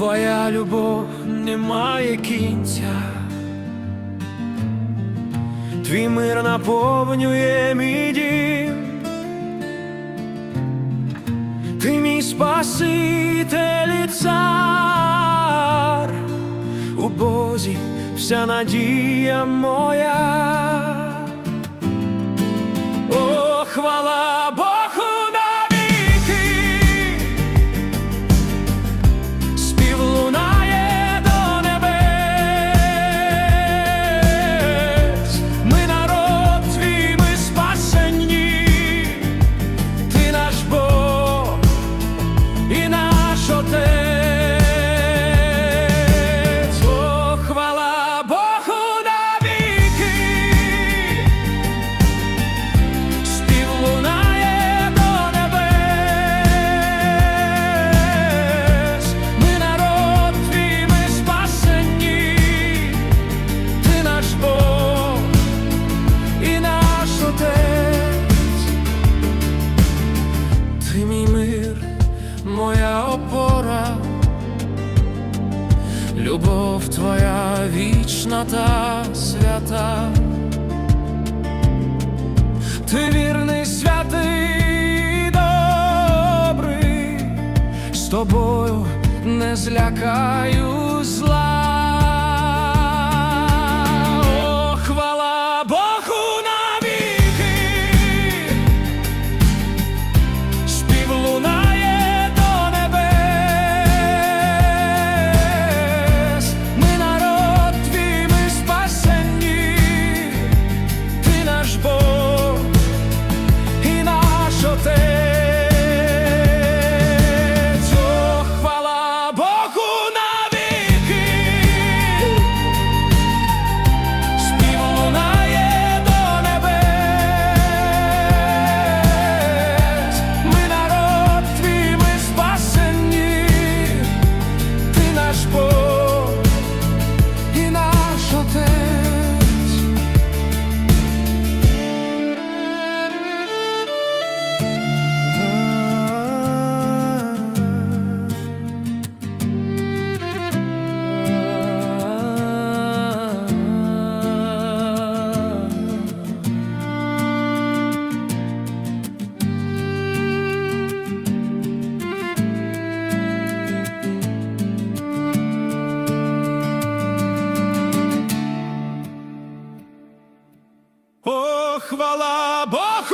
твоя любов не має кінця, твій мир наповнює мій дім, ти мій спаситель і цар, у Бозі вся надія моя, О, хвала. опора, любов твоя вічна та свята, ти вірний святий, добрий, з тобою не злякаю зла. хвала Бог.